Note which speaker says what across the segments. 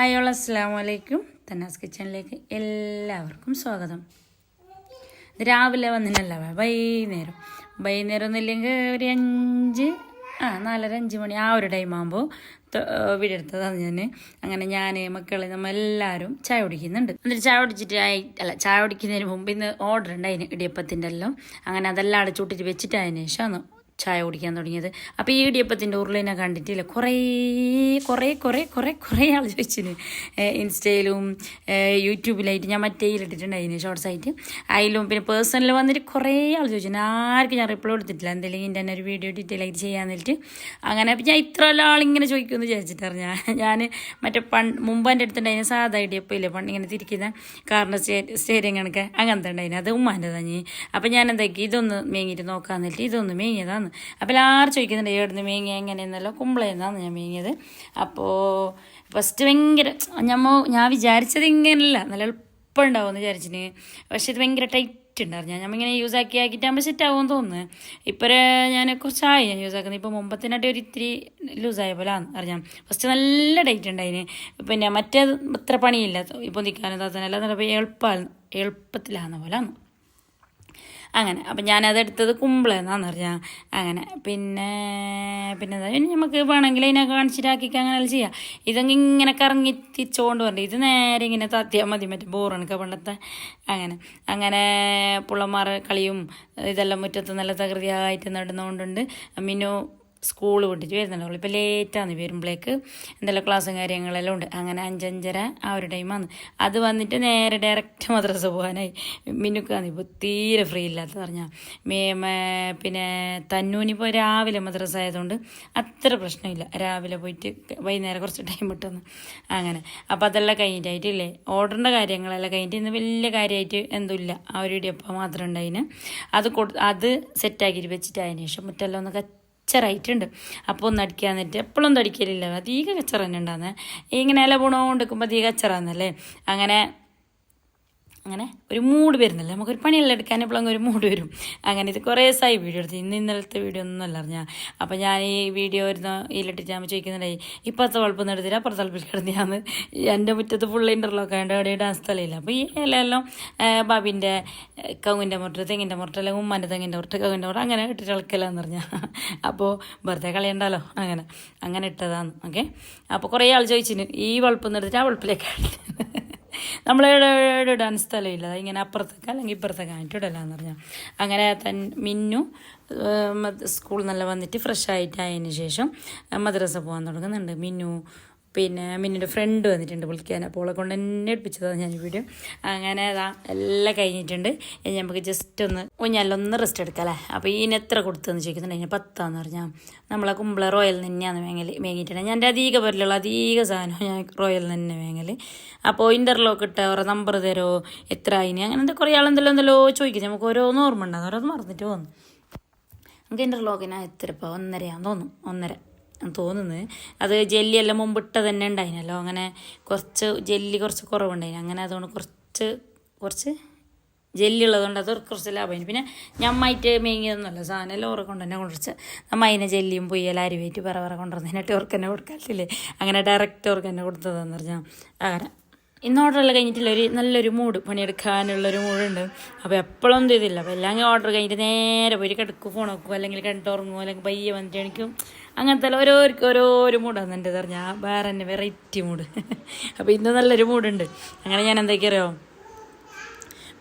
Speaker 1: Hi all അസ്സാം വലൈക്കും തന്നാസ് കിച്ചണിലേക്ക് എല്ലാവർക്കും സ്വാഗതം. രാവിലെ വന്നിനല്ല വൈകുന്നേരം. വൈകുന്നേരം ഒന്നുമില്ലെങ്കിൽ ഒരു അഞ്ച് ആ നാലര അഞ്ച് മണി ആ ഒരു ടൈം ആകുമ്പോൾ വീടെടുത്തതാണ് ഞാൻ അങ്ങനെ ഞാൻ മക്കളെ നമ്മൾ എല്ലാവരും ചായ കുടിക്കുന്നുണ്ട്. എന്നിട്ട് ചായ കുടിച്ചിട്ട് അല്ല ചായ കുടിക്കുന്നതിന് മുമ്പ് ഇന്ന് ഓർഡർ ഉണ്ടായിന് ഇടിയപ്പത്തിന്റെ എല്ലാം. അങ്ങനെ അതെല്ലാം അടച്ചു വെച്ചിട്ട് അതിന് ശേഷമാണ് ചായ കുടിക്കാൻ തുടങ്ങിയത്. അപ്പോൾ ഈ ഇടിയപ്പത്തിന്റെ ഉരുളിനെ കണ്ടിട്ടില്ല? കുറേ കുറേ കുറേ കുറേ കുറേ ആൾ ചോദിച്ചിന്. ഇൻസ്റ്റയിലും യൂട്യൂബിലായിട്ട് ഞാൻ മറ്റേ ഇട്ടിട്ടുണ്ടായിരുന്നു ഷോർട്സ് ആയിട്ട്. അതിലും പിന്നെ പേഴ്സണൽ വന്നിട്ട് കുറേ ആൾ ചോദിച്ചു ആർക്കും ഞാൻ റിപ്ലൈ കൊടുത്തിട്ടില്ല. എന്തെങ്കിലും എന്റെ തന്നെ ഒരു വീഡിയോ ഡീറ്റെയിൽ ആയിട്ട് ചെയ്യാൻ വേണ്ടിയിട്ട് അങ്ങനെ അപ്പം ഞാൻ ഇത്ര ആളിങ്ങനെ ചോദിക്കുമെന്ന് വിചാരിച്ചിട്ടാണ് ഞാൻ. ഞാൻ മറ്റേ പണ്ട് മുമ്പ് എന്റെ അടുത്തുണ്ടായിരുന്നു സാധാ ഇടിയപ്പം ഇല്ലേ പണ്ട് ഇങ്ങനെ തിരിക്കുന്ന കാറിന്റെ സ്റ്റേ സ്റ്റേരിയം കണക്ക് അങ്ങനത്തെ ഉണ്ടായിരുന്നു അത് ഉമ്മാന്റെ തന്നെ അപ്പം ഞാൻ എന്താക്കി? ഇതൊന്ന് മേങ്ങിയിട്ട് നോക്കാമെന്നിട്ട് ഇതൊന്ന് മേങ്ങിയതാണ് അപ്പോൾ എല്ലാവരും ചോദിക്കുന്നുണ്ട് എവിടുന്ന് മേങ്ങിയ എങ്ങനെയെന്നല്ലോ? കുമ്പളയെന്നാണ് ഞാൻ മേങ്ങിയത്. അപ്പോൾ ഫസ്റ്റ് ഭയങ്കര ഞമ്മ ഞാൻ വിചാരിച്ചത് ഇങ്ങനെയല്ല നല്ല എളുപ്പം ഉണ്ടാവുമെന്ന് വിചാരിച്ചിന്. പക്ഷേ ഇത് ഭയങ്കര ടൈറ്റ് ഉണ്ടായിരുന്നു. ഞാൻ ഇങ്ങനെ യൂസ് ആക്കി ആക്കിയിട്ടാകുമ്പോൾ സെറ്റ് ആവുമെന്ന് തോന്നുന്നു. ഇപ്പോൾ ഞാൻ കുറച്ചായി ഞാൻ യൂസ് ആക്കുന്നത്. ഇപ്പോൾ മുമ്പത്തിനായിട്ട് ഒരു ഇത്തിരി ലൂസായ പോലെ അറിയാം ഫസ്റ്റ് നല്ല ടൈറ്റ് ഉണ്ടായിന്. പിന്നെ മറ്റേ അത്ര പണിയില്ല. ഇപ്പോൾ നിൽക്കാനും താത്തനല്ല നല്ല എളുപ്പമാണ് എളുപ്പത്തിലാകുന്ന പോലെ ആണ്. അങ്ങനെ. അപ്പം ഞാനത് എടുത്തത് കുമ്പളെന്നാന്ന് പറഞ്ഞാൽ അങ്ങനെ. പിന്നെ പിന്നെ നമുക്ക് വേണമെങ്കിൽ അതിനെ കാണിച്ചിട്ടാക്കി അങ്ങനെ ചെയ്യാം. ഇതങ്ങ് ഇങ്ങനെ കറങ്ങി തിരിച്ചുകൊണ്ട് വരണ്ട. ഇത് നേരെ ഇങ്ങനെ തത്തിയാൽ മതി. മറ്റേ ബോറണക്ക പണ്ടത്തെ. അങ്ങനെ. അങ്ങനെ പുള്ളന്മാർ കളിയും ഇതെല്ലാം മുറ്റത്ത് നല്ല തകൃതിയായിട്ട് നടന്നുകൊണ്ടുണ്ട്. മിനു സ്കൂൾ വിട്ടിട്ട് വരുന്നുണ്ടാവുള്ളൂ ഇപ്പോൾ ലേറ്റാണ് വരുമ്പോഴേക്ക് എന്തെല്ലാം ക്ലാസ്സും കാര്യങ്ങളെല്ലാം ഉണ്ട്. അങ്ങനെ അഞ്ചഞ്ചര ആ ഒരു ടൈമാണ് അത് വന്നിട്ട് നേരെ ഡയറക്റ്റ് മദ്രസ പോകാനായി. മിന്നുക്കാണ് ഇപ്പോൾ തീരെ ഫ്രീ ഇല്ലാത്ത പറഞ്ഞാൽ പിന്നെ തന്നൂനിപ്പോൾ രാവിലെ മദ്രസ ആയതുകൊണ്ട് അത്ര പ്രശ്നമില്ല. രാവിലെ പോയിട്ട് വൈകുന്നേരം കുറച്ച് ടൈം കിട്ടുന്നു. അങ്ങനെ. അപ്പോൾ അതെല്ലാം കഴിഞ്ഞിട്ടായിട്ടില്ലേ? ഓർഡറിന്റെ കാര്യങ്ങളെല്ലാം കഴിഞ്ഞിട്ട് ഇന്ന് വലിയ കാര്യമായിട്ട് എന്തുമില്ല. ആ ഒരു ഇടിയപ്പം മാത്രം ഉണ്ടായിന്. അത് കൊടു അത് സെറ്റാക്കിയിട്ട് വെച്ചിട്ട് അതിന് ശേഷം മുറ്റെല്ലാം ഒന്ന് കച്ചറായിട്ടുണ്ട്. അപ്പോൾ ഒന്ന് അടിക്കാൻ എന്നിട്ട് എപ്പോഴും തടിക്കലില്ല അധികം കച്ചറ തന്നെ ഉണ്ടാകുന്നത് ഇങ്ങനെ ഇല പോണോണ്ടിരിക്കുമ്പോൾ അധികം കച്ചറാന്നല്ലേ അങ്ങനെ അങ്ങനെ ഒരു മൂഡ് വരുന്നില്ല. നമുക്കൊരു പണിയെല്ലാം എടുക്കാൻ എപ്പോഴും ഒരു മൂഡ് വരും. അങ്ങനെ ഇത് കുറേ ദിവസമായി വീഡിയോ എടുത്ത്. ഇന്ന് ഇന്നലത്തെ വീഡിയോ ഒന്നും അല്ല അറിഞ്ഞാൽ അപ്പം ഞാൻ ഈ വീഡിയോ വരുന്ന ഇതിലിട്ടിട്ട് ഞാൻ ചോദിക്കുന്നുണ്ടായി ഇപ്പോഴത്തെ കുഴപ്പമൊന്നും എടുത്തില്ല അപ്പുറത്തെ തലപ്പിൽ കിടന്നിയാന്ന്. എന്റെ മുറ്റത്ത് ഫുൾ ഇന്റർലോക്ക് ആയതുകൊണ്ട് അവിടെ ഇടാൻ സ്ഥലമില്ല. അപ്പോൾ ഈ ഇലയെല്ലാം ബാബിന്റെ കവുങ്ങിന്റെ മുറ്റ തെങ്ങിന്റെ മുറ്റ അല്ലെങ്കിൽ ഉമ്മാന്റെ തെങ്ങിന്റെ മുറ്റ കവുങ്ങിന്റെ മുട്ട അങ്ങനെ ഇട്ടിട്ട് ഇളക്കലാന്ന് പറഞ്ഞാൽ അപ്പോൾ വെറുതെ കളിയുണ്ടല്ലോ. അങ്ങനെ അങ്ങനെ ഇട്ടതാണ്. ഓക്കെ? അപ്പോൾ കുറേ ആൾ ചോദിച്ചിന് ഈ വളപ്പം എടുത്തിട്ട് ആ വളുപ്പിലേക്ക് നമ്മൾ ഇടാൻ സ്ഥലമില്ല ഇങ്ങനെ അപ്പുറത്തേക്ക് അല്ലെങ്കിൽ ഇപ്പുറത്തേക്ക് ആയിട്ട് ഇടലാന്ന് പറഞ്ഞാൽ അങ്ങനെ തൻ മിന്നു സ്കൂളിൽ നിന്നെല്ലാം വന്നിട്ട് ഫ്രഷ് ആയിട്ട് ആയതിന് ശേഷം മദ്രസ പോകാൻ തുടങ്ങുന്നുണ്ട്. മിന്നു പിന്നെ മിന്നിന്റെ ഫ്രണ്ട് വന്നിട്ടുണ്ട് വിളിക്കാൻ അപ്പോൾ അവളെ കൊണ്ട് തന്നെ എടുപ്പിച്ചതാണ് ഞാൻ വീഡിയോ അങ്ങനെ അതാ എല്ലാം കഴിഞ്ഞിട്ടുണ്ട്. നമുക്ക് ജസ്റ്റ് ഒന്ന് ഊഞ്ഞാലൊന്ന് റെസ്റ്റ് എടുക്കാം അല്ലേ? അപ്പോൾ ഇതിന് എത്ര കൊടുത്തതെന്ന് ചോദിക്കുന്നുണ്ട്. അതിന് പത്താന്ന് പറഞ്ഞാൽ നമ്മളെ കുമ്പള റോയൽ തന്നെയാണ് വേങ്ങൽ വേങ്ങിയിട്ടുണ്ട് ഞാൻ അധിക പേരിലുള്ള അധിക സാധനം ഞാൻ റോയൽ തന്നെ വേങ്ങൽ അപ്പോൾ ഇന്റർലോക്ക് ഇട്ട ഓരോ നമ്പർ തരുമോ എത്ര അതിന് അങ്ങനത്തെ കുറേ ആളെന്തെല്ലോ എന്തെല്ലോ ചോദിക്കും. നമുക്ക് ഓരോന്ന് ഓർമ്മ ഉണ്ടാകും ഓരോന്ന് മറന്നിട്ട് പോകുന്നു. നമുക്ക് ഇന്റർലോക്കിനാ എത്ര ഇപ്പോൾ ഒന്നരയാന്ന് തോന്നും ഒന്നര. തോന്നുന്നത് അത് ജെല്ലിയെല്ലാം മുമ്പിട്ട തന്നെ ഉണ്ടായിനല്ലോ. അങ്ങനെ കുറച്ച് ജെല്ലി കുറച്ച് കുറവുണ്ടായിന്. അങ്ങനെ അതുകൊണ്ട് കുറച്ച് കുറച്ച് ജെല്ലി ഉള്ളതുകൊണ്ട് അത് കുറച്ച് ലാഭമായി പിന്നെ ഞമ്മായിട്ട് മേങ്ങിയതൊന്നുമല്ല. സാധനം എല്ലാം കൊണ്ടുതന്നെ തന്നെ കൊണ്ടുവച്ച് നമ്മ അതിനെ ജെല്ലിയും പൊയ്യൽ അരിവേറ്റ് പറ പറ കൊണ്ടുവന്നതിനായിട്ട് ഓർക്ക് തന്നെ കൊടുക്കാറില്ലേ. അങ്ങനെ ഡയറക്റ്റ് ഓർക്ക് തന്നെ കൊടുത്തതെന്ന് പറഞ്ഞാൽ അങ്ങനെ ഇന്ന് ഓർഡറെല്ലാം കഴിഞ്ഞിട്ടില്ല ഒരു നല്ലൊരു മൂഡ് പണിയെടുക്കാനുള്ളൊരു മൂഡുണ്ട് അപ്പോൾ എപ്പോഴും ചെയ്തില്ല. അപ്പോൾ എല്ലാം ഓർഡർ കഴിഞ്ഞിട്ട് നേരെ പോയി കിടക്കും ഫോൺ അല്ലെങ്കിൽ കണ്ടുറങ്ങും അല്ലെങ്കിൽ പയ്യെ വന്നിട്ട് എനിക്കും അങ്ങനത്തെ ഓരോർക്ക് ഓരോരോ മൂടാണ് എന്റെ പറഞ്ഞാൽ വേറെ തന്നെ വെറൈറ്റി മൂഡ് അപ്പോൾ ഇന്ന് നല്ലൊരു മൂഡുണ്ട് അങ്ങനെ ഞാൻ എന്തൊക്കെയറിയോ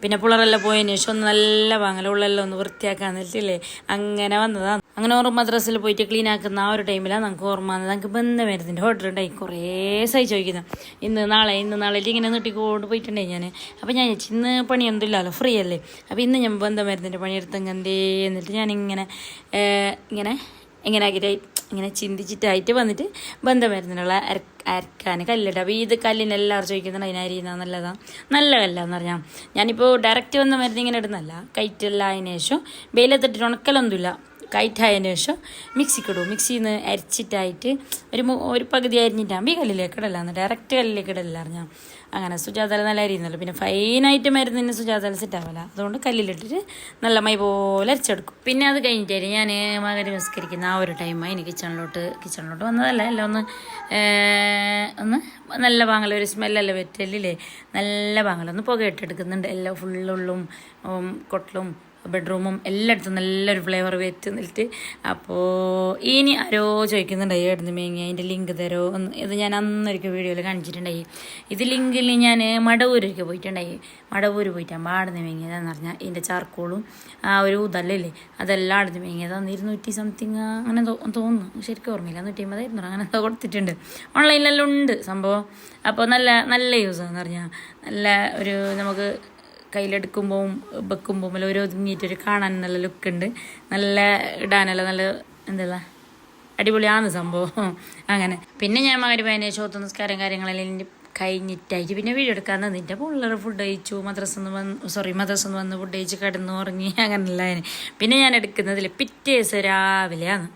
Speaker 1: പിന്നെ പിള്ളേരെല്ലാം പോയതിന് ശേഷം ഒന്ന് നല്ല വാങ്ങല. ഉള്ളെല്ലാം ഒന്ന് വൃത്തിയാക്കാൻ നിൽക്കില്ലേ? അങ്ങനെ വന്നതാണ് അങ്ങനെ ഓർമ്മ മദ്രസിൽ പോയിട്ട് ക്ലീൻ ആക്കുന്ന ആ ഒരു ടൈമിലാണ് നമുക്ക് ഓർമ്മ വന്നത്. നമുക്ക് ബന്ധമരുന്നിന്റെ ഓർഡർ ഉണ്ടായി. കുറേ സൈ ചോദിക്കുന്നത് ഇന്ന് നാളെ ഇന്ന് നാളെ ഇങ്ങനെ നീട്ടിക്കൊണ്ട് പോയിട്ടുണ്ടായി ഞാൻ അപ്പോൾ ഞാൻ ചോദിച്ചു ഇന്ന് പണിയൊന്നും ഇല്ലല്ലോ ഫ്രീ അല്ലേ? അപ്പോൾ ഇന്ന് ഞാൻ ബന്ധം പണിയെടുത്തെങ്കിൽ എന്തേ എന്നിട്ട് ഞാനിങ്ങനെ ഇങ്ങനെ ഇങ്ങനെ ആക്കിയിട്ട് ഇങ്ങനെ ചിന്തിച്ചിട്ടായിട്ട് വന്നിട്ട് ബന്ധമരുന്നിനുള്ള അര അരക്കാൻ കല്ലിട്ട് അപ്പോൾ ഇത് കല്ലിന് എല്ലാവരും ചോദിക്കുന്നുണ്ട് അതിന് അരിയുന്ന നല്ലതാണ് നല്ല കല്ലാന്ന് പറഞ്ഞാൽ ഞാനിപ്പോൾ ഡയറക്റ്റ് വന്ന മരുന്ന് ഇങ്ങനെ ഇടുന്നല്ല കയറ്റെല്ലാം അതിന് ശേഷം വെയിലത്തിട്ടിട്ട് ഉണക്കലൊന്നുമില്ല. കയറ്റായതിന് ശേഷം മിക്സിക്ക് ഇടും. മിക്സിയിൽ നിന്ന് അരച്ചിട്ടായിട്ട് ഒരു ഒരു പകുതി അരിഞ്ഞിട്ടാകുമ്പോൾ ഈ കല്ലിലേക്ക് ഇടലാന്ന്. ഡയറക്റ്റ് കല്ലിലേക്ക് ഇടലില്ല അറിഞ്ഞാൽ അങ്ങനെ സുജാതല നല്ല അരിയുന്നല്ലോ പിന്നെ ഫൈനായിട്ട് മരുന്നിന് സുജാതല സെറ്റാവില്ല അതുകൊണ്ട് കല്ലിലിട്ടിട്ട് നല്ല മൈ പോലെ അരച്ചെടുക്കും. പിന്നെ അത് കഴിഞ്ഞിട്ട് ഞാൻ മകന് നിസ്കരിക്കുന്ന ആ ഒരു ടൈമായി എനിക്ക് കിച്ചണിലോട്ട് കിച്ചണിലോട്ട് വന്നതല്ല എല്ലാം ഒന്ന് ഒന്ന് നല്ല പാങ്ങല ഒരു സ്മെല്ലല്ല വെറ്റലില്ലേ? നല്ല പാങ്ങലൊന്ന് പുക ഇട്ടെടുക്കുന്നുണ്ട് എല്ലാം ഫുള്ളുള്ളും കൊട്ടലും ബെഡ്റൂമും എല്ലായിടത്തും നല്ലൊരു ഫ്ലേവർ വെച്ച് നിൽക്കി അപ്പോൾ ഇനി ആരോ ചോദിക്കുന്നുണ്ടായി എവിടുന്ന് മേങ്ങി അതിന്റെ ലിങ്ക് തരോ? എന്ന് ഇത് ഞാൻ അന്നൊരിക്കൽ വീഡിയോയിൽ കാണിച്ചിട്ടുണ്ടായി. ഇത് ലിങ്കിൽ ഞാൻ മടവൂരൊക്കെ പോയിട്ടുണ്ടായി. മടവൂർ പോയിട്ടാണ് ആടുന്ന് മേങ്ങിയതെന്ന് പറഞ്ഞാൽ ഇതിന്റെ ചാർക്കോളും ആ ഒരു ഇതല്ലേ അതെല്ലാം ആടുന്ന് മേങ്ങിയതാണ് ഇരുന്നൂറ്റി സംതിങ് അങ്ങനെ തോന്നുന്നു. ശരിക്കും ഓർമ്മയില്ല നൂറ്റി അമ്പത് ഇരുന്നൂറ് അങ്ങനെ കൊടുത്തിട്ടുണ്ട് ഓൺലൈനിലെല്ലാം ഉണ്ട് സംഭവം. അപ്പോൾ നല്ല നല്ല യൂസ് എന്ന് പറഞ്ഞാൽ നല്ല ഒരു നമുക്ക് കയ്യിലെടുക്കുമ്പോൾ വെക്കുമ്പോൾ എല്ലാം ഒരു ഒതുങ്ങിയിട്ടൊരു കാണാൻ നല്ല ലുക്ക് ഉണ്ട്. നല്ല ഇടാനല്ല നല്ല എന്താ അടിപൊളിയാണ് സംഭവം. അങ്ങനെ. പിന്നെ ഞാൻ മകരുമാനെ ചോത്ത് നിസ്കാരം കാര്യങ്ങളെല്ലാം കഴിഞ്ഞിട്ടായിട്ട് പിന്നെ വീഡിയോ എടുക്കാൻ നിന്നിട്ട് പിള്ളേർ ഫുഡ് കഴിച്ചു. മദ്രസന്ന് വന്ന് സോറി മദ്രസന്ന് വന്ന് ഫുഡ് കഴിച്ച് കിടന്നു ഉറങ്ങി അങ്ങനെയല്ല പിന്നെ ഞാൻ എടുക്കുന്നതിൽ പിറ്റേ ദിവസം രാവിലെയാണ്.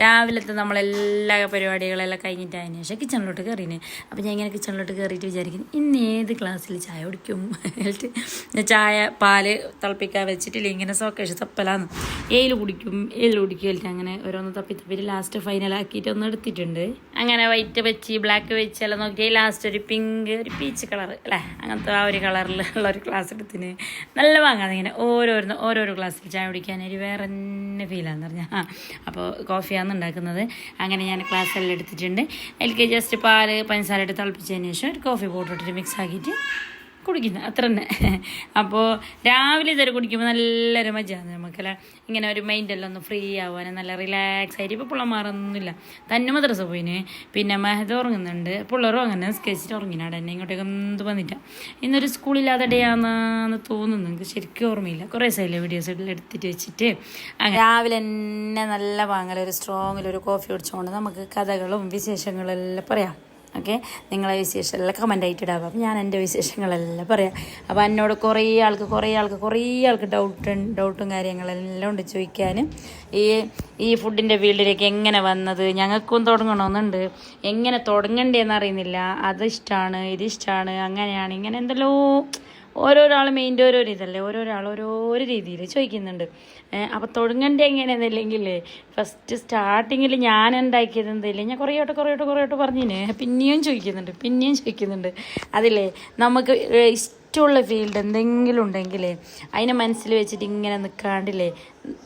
Speaker 1: രാവിലത്തെ നമ്മളെല്ലാ പരിപാടികളെല്ലാം കഴിഞ്ഞിട്ട് അതിന് ശേഷം കിച്ചണിലോട്ട് കയറിന് അപ്പം ഞാൻ ഇങ്ങനെ കിച്ചണിലോട്ട് കയറിയിട്ട് വിചാരിക്കുന്നു ഇന്ന് ഏത് ക്ലാസ്സിൽ ചായ കുടിക്കും? ചായ പാൽ തിളപ്പിക്കാൻ വെച്ചിട്ടില്ല ഇങ്ങനെ സോക്കേഷ് തപ്പലാന്ന് ഏൽ കുടിക്കും? ഏൽ കുടിക്കും അങ്ങനെ ഓരോന്ന് തപ്പി തപ്പി ലാസ്റ്റ് ഫൈനലാക്കിയിട്ട് ഒന്ന് എടുത്തിട്ടുണ്ട്. അങ്ങനെ വൈറ്റ് വെച്ച് ബ്ലാക്ക് വെച്ച് എല്ലാം നോക്കി ലാസ്റ്റ് ഒരു പിങ്ക് ഒരു പീച്ച് കളർ അല്ലേ? അങ്ങനത്തെ ആ ഒരു കളറിലുള്ള ഒരു ഗ്ലാസ് എടുത്തിന്. നല്ല വാങ്ങാതെ ഇങ്ങനെ ഓരോരുന്ന് ഓരോരോ ഗ്ലാസ്സിൽ ചായ കുടിക്കാൻ ഒരു വേറെ തന്നെ ഫീലാന്ന് പറഞ്ഞാൽ ആ അപ്പോൾ കോഫിയാണ് ഉണ്ടാക്കുന്നത്. അങ്ങനെ ഞാൻ ക്ലാസ്സെല്ലാം എടുത്തിട്ടുണ്ട്. അതിലേക്ക് ജസ്റ്റ് പാൽ പഞ്ചസാര ഇട്ട് തിളപ്പിച്ചതിന് ശേഷം ഒരു കോഫി പൗഡർ ഇട്ടിട്ട് മിക്സ് ആക്കിയിട്ട് കുടിക്കുന്നത് അത്ര തന്നെ അപ്പോൾ രാവിലെ ഇതൊരു കുടിക്കുമ്പോൾ നല്ലൊരു മജയാണ് നമുക്കല്ല? ഇങ്ങനെ ഒരു മൈൻഡെല്ലാം ഒന്ന് ഫ്രീ ആവാനും നല്ല റിലാക്സ് ആയിട്ട്. ഇപ്പോൾ പിള്ളമാറൊന്നുമില്ല തന്നെ മദ്രസ പോയിന്. പിന്നെ മഹദ ഉറങ്ങുന്നുണ്ട്. പിള്ളേരും അങ്ങനെ സ്കെച്ചിട്ട് ഉറങ്ങിനാട് എന്നെ ഇങ്ങോട്ടേക്ക് എന്ത് വന്നിട്ട? ഇന്നൊരു സ്കൂളില്ലാത്ത ഡേ തോന്നുന്നു. എനിക്ക് ശരിക്കും ഓർമ്മയില്ല. കുറേ സൈഡിലെ വീഡിയോസ് എടുത്തിട്ട് വെച്ചിട്ട് രാവിലെ തന്നെ നല്ല വാങ്ങലൊരു സ്ട്രോങ്ങിലൊരു കോഫി കുടിച്ചുകൊണ്ട് നമുക്ക് കഥകളും വിശേഷങ്ങളും എല്ലാം പറയാം. ഓക്കെ? നിങ്ങളെ വിശേഷമെല്ലാം കമന്റ് ആയിട്ട് അപ്പം ഞാൻ എന്റെ വിശേഷങ്ങളെല്ലാം പറയാം. അപ്പോൾ എന്നോട് കുറേ ആൾക്ക് കുറേ ആൾക്ക് കുറേ ആൾക്ക് ഡൗട്ട് ഡൗട്ടും കാര്യങ്ങളെല്ലാം ഉണ്ട് ചോദിക്കാനും ഈ ഈ ഫുഡിന്റെ ഫീൽഡിലേക്ക് എങ്ങനെ വന്നത്? ഞങ്ങൾക്കും തുടങ്ങണമെന്നുണ്ട്. എങ്ങനെ തുടങ്ങണ്ടേന്ന് അറിയുന്നില്ല. അത് ഇഷ്ടമാണ് ഇത് ഇഷ്ടമാണ് അങ്ങനെയാണ് ഇങ്ങനെ എന്തെല്ലോ ഓരോരാൾ മെയിന്റെ ഓരോരോ ഇതല്ലേ? ഓരോരാൾ ഓരോരോ രീതിയിൽ ചോദിക്കുന്നുണ്ട്. അപ്പോൾ തുടങ്ങേണ്ട എങ്ങനെയാണെന്നില്ലെങ്കിലേ ഫസ്റ്റ് സ്റ്റാർട്ടിങ്ങിൽ ഞാൻ ഉണ്ടാക്കിയത് എന്തല്ലേ ഞാൻ കുറേ വട്ടം കുറേ വട്ടം കുറേ വട്ടം പറഞ്ഞിന്. പിന്നെയും ചോദിക്കുന്നുണ്ട് പിന്നെയും ചോദിക്കുന്നുണ്ട്. അതില്ലേ നമുക്ക് ഇഷ്ടമുള്ള ഫീൽഡ് എന്തെങ്കിലും ഉണ്ടെങ്കിലേ അതിനെ മനസ്സിൽ വെച്ചിട്ട് ഇങ്ങനെ നിൽക്കാണ്ടില്ലേ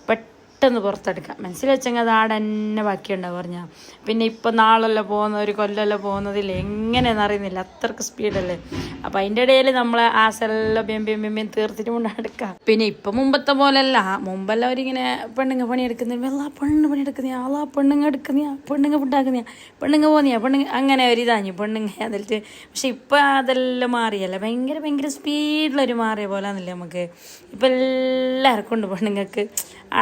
Speaker 1: പെട്ടെന്ന് പുറത്തെടുക്കാം. മനസ്സിൽ വെച്ചെങ്കിൽ അത് ആടെ തന്നെ ബാക്കിയുണ്ടാവും പറഞ്ഞാൽ പിന്നെ ഇപ്പം നാളെല്ലാം പോകുന്ന ഒരു കൊല്ലമെല്ലാം പോകുന്നതിൽ എങ്ങനെയെന്ന് അറിയുന്നില്ല. അത്രയ്ക്ക് സ്പീഡല്ലേ അപ്പം അതിന്റെ ഇടയിൽ നമ്മൾ ആസെല്ലാം ബെം ബിം തീർത്തിട്ട് കൊണ്ടെടുക്കാം പിന്നെ ഇപ്പം മുമ്പത്തെ പോലെയല്ല. മുമ്പെല്ലാം അവരിങ്ങനെ പെണ്ണുങ്ങ പണിയെടുക്കുന്നില്ല വെള്ള പെണ്ണ് പണിയെടുക്കുന്ന ആളാ പെണ്ണുങ്ങ എടുക്കുന്ന പെണ്ണുങ്ങ ഫുഡാക്കുന്ന പെണ്ണുങ്ങ പോന്നിയാ പെണ്ണുങ്ങ അങ്ങനെ ഒരു ഇതാഞ്ഞു പെണ്ണുങ്ങ അതിലിട്ട് പക്ഷെ ഇപ്പം അതെല്ലാം മാറിയല്ല? ഭയങ്കര ഭയങ്കര സ്പീഡിലൊരു മാറിയ പോലെ ആണല്ലേ നമുക്ക്. ഇപ്പം എല്ലാവർക്കും ഉണ്ട് പെണ്ണുങ്ങൾക്ക്.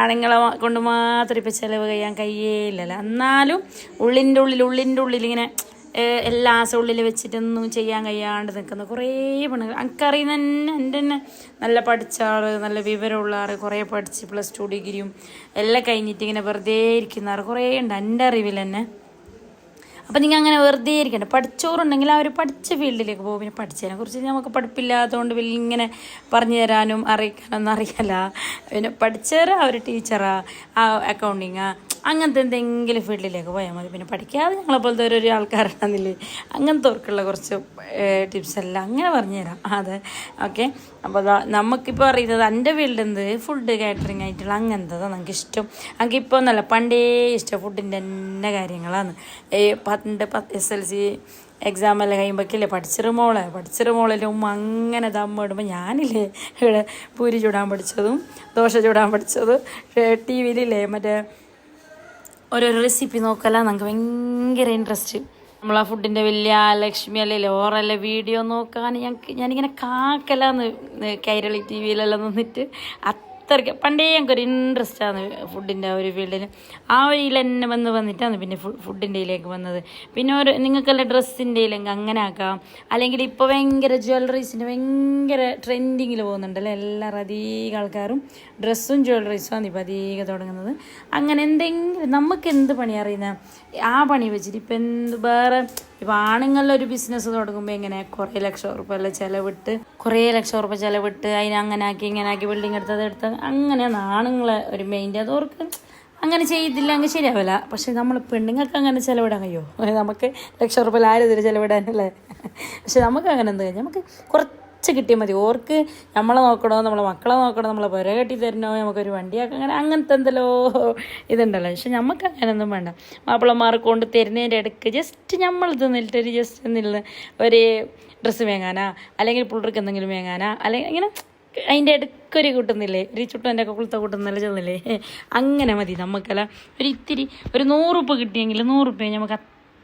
Speaker 1: ആണുങ്ങളെ കൊണ്ട് മാത്രം ഇപ്പം ചിലവ് കഴിയാൻ കഴിയേയില്ലല്ലോ. എന്നാലും ഉള്ളിന്റെ ഉള്ളിൽ ഉള്ളിന്റെ ഉള്ളിൽ ഇങ്ങനെ എല്ലാ ആസ ഉള്ളിൽ വെച്ചിട്ടൊന്നും ചെയ്യാൻ കഴിയാണ്ട് നിൽക്കുന്ന കുറേ പെണ്ണുങ്ങൾ. എനിക്കറിയുന്ന തന്നെ എന്റെ തന്നെ നല്ല പഠിച്ച ആൾ നല്ല വിവരമുള്ള ആൾ കുറേ പഠിച്ച് പ്ലസ് ടു ഡിഗ്രിയും എല്ലാം കഴിഞ്ഞിട്ട് ഇങ്ങനെ വെറുതെ ഇരിക്കുന്ന ആൾ കുറേ ഉണ്ട്. എന്റെ അറിവിൽ തന്നെ അപ്പം നിങ്ങൾ അങ്ങനെ വെറുതെ ഇരിക്കണ്ട. പഠിച്ചോറുണ്ടെങ്കിൽ അവർ പഠിച്ച ഫീൽഡിലേക്ക് പോകും. പിന്നെ പഠിച്ചതിനെ കുറിച്ച് നമുക്ക് പഠിപ്പില്ലാത്തതുകൊണ്ട് വലിയ ഇങ്ങനെ പറഞ്ഞു തരാനും അറിയിക്കാനൊന്നും അറിയില്ല. പിന്നെ പഠിച്ചവരാ അവർ ടീച്ചറാ ആ അക്കൗണ്ടിങ്ങാ അങ്ങനത്തെ എന്തെങ്കിലും ഫീൽഡിലേക്ക് പോയാൽ മതി. പിന്നെ പഠിക്കാതെ ഞങ്ങളെപ്പോലത്തെ ഒരു ആൾക്കാരാണെന്നില്ലേ? അങ്ങനത്തെവർക്കുള്ള കുറച്ച് ടിപ്സ് എല്ലാം അങ്ങനെ പറഞ്ഞുതരാം. അതെ. ഓക്കെ. അപ്പോൾ അതാ നമുക്കിപ്പോൾ അറിയുന്നത് എന്റെ ഫീൽഡ് എന്ത്? ഫുഡ് കാറ്ററിംഗ് ആയിട്ടുള്ള അങ്ങനത്തതാണ് നമുക്ക് ഇപ്പോൾ ഒന്നല്ല പണ്ടേ ഇഷ്ടം ഫുഡിന്റെ തന്നെ കാര്യങ്ങളാണ്. പണ്ട് പത്ത് എസ് എൽ സി എക്സാം എല്ലാം കഴിയുമ്പോഴേക്കില്ലേ പഠിച്ചൊരു മോളെ? പഠിച്ചൊരു മോളിലെ ഉമ്മ അങ്ങനെ ദമ്മ ഇടുമ്പോൾ ഞാനില്ലേ ഇവിടെ പൂരി ചൂടാൻ പഠിച്ചതും ദോശ ചൂടാൻ പഠിച്ചതും ടി വിയിലില്ലേ മറ്റേ ഓരോരോ റെസിപ്പി നോക്കലാണ് നമുക്ക് ഭയങ്കര ഇൻട്രസ്റ്റ് നമ്മൾ ആ ഫുഡിന്റെ വലിയ ലക്ഷ്മി അല്ലേ ഓറല്ല വീഡിയോ നോക്കാൻ ഞങ്ങൾക്ക് ഞാനിങ്ങനെ കാക്കലാന്ന് കൈരളി ടി വിയിലെല്ലാം നിന്നിട്ട് അത്രയ്ക്ക് പണ്ടേ ഞങ്ങൾക്കൊരു ഇൻട്രസ്റ്റ് ആണ് ഫുഡിന്റെ ആ ഒരു ഫീൽഡിൽ ആ ഇതിൽ തന്നെ വന്ന് വന്നിട്ടാണ് പിന്നെ ഫുഡിന്റെ ഇതിലേക്ക് വന്നത്. പിന്നെ ഒരു നിങ്ങൾക്കല്ല ഡ്രസ്സിന്റെ ഇതിലെങ്കിൽ അങ്ങനെ ആക്കാം. അല്ലെങ്കിൽ ഇപ്പോൾ ഭയങ്കര ജ്വല്ലറീസിന്റെ ഭയങ്കര ട്രെൻഡിങ്ങിൽ പോകുന്നുണ്ടല്ലോ? എല്ലാവരും അധികം ആൾക്കാരും ഡ്രസ്സും ജ്വല്ലറീസും ആണ് ഇപ്പോൾ അധികം തുടങ്ങുന്നത്. അങ്ങനെ എന്തെങ്കിലും നമുക്ക് എന്ത് പണി അറിയുന്ന? ആ പണി വെച്ചിട്ട് ഇപ്പം എന്ത് വേറെ ഇപ്പം ആണുങ്ങളിൽ ഒരു ബിസിനസ് തുടങ്ങുമ്പോൾ ഇങ്ങനെ കുറേ ലക്ഷം ഉറുപ്പ്യ ചെലവിട്ട് കുറേ ലക്ഷം ഉറുപ്പ്യ ചിലവിട്ട് അതിനെ അങ്ങനെ ആക്കി ഇങ്ങനെ ആക്കി ബിൽഡിംഗ് എടുത്തത് എടുത്ത് അങ്ങനെയാണ് ആണുങ്ങളെ ഒരു മെയിന്റെ അത് ഓർക്ക് അങ്ങനെ ചെയ്തില്ലെങ്കിൽ ശരിയാവില്ല. പക്ഷെ നമ്മൾ പെണ്ണുങ്ങൾക്ക് അങ്ങനെ ചിലവിടാൻ കഴിയുമോ നമുക്ക് ലക്ഷം ഉറുപ്പ്യ ആരും ഇതിൽ ചിലവിടാനല്ലേ? പക്ഷെ നമുക്ക് അങ്ങനെ എന്ത് നമുക്ക് കുറച്ച് കിട്ടിയാൽ മതി. ഓർക്ക് നമ്മളെ നോക്കണോ നമ്മളെ മക്കളെ നോക്കണോ നമ്മളെ പുര കെട്ടി തരണോ നമുക്കൊരു വണ്ടിയാക്കാം അങ്ങനെ അങ്ങനത്തെ എന്തല്ലോ ഇതുണ്ടല്ലോ. പക്ഷെ നമുക്ക് അങ്ങനെയൊന്നും വേണ്ട. മാപ്പിളമാർ കൊണ്ട് തരുന്നതിന്റെ ഇടയ്ക്ക് ജസ്റ്റ് നമ്മളിത് തിന്നിട്ട് ഒരു ജസ്റ്റ് നിന്ന് ഒരു ഡ്രസ്സ് വേങ്ങാനാ അല്ലെങ്കിൽ പുള്ളർക്ക് എന്തെങ്കിലും വേങ്ങാനാ അല്ലെങ്കിൽ ഇങ്ങനെ അതിന്റെ ഇടയ്ക്കൊരു കൂട്ടുന്നില്ലേ ഒരു ചുട്ടന്റെ ഒക്കെ കുളത്തെ കൂട്ടുന്നില്ല ചെന്നില്ലേ. അങ്ങനെ മതി നമുക്കല്ല. ഒരു ഇത്തിരി ഒരു നൂറുപ്പ് കിട്ടിയെങ്കിൽ നൂറുപ്പ് നമുക്ക്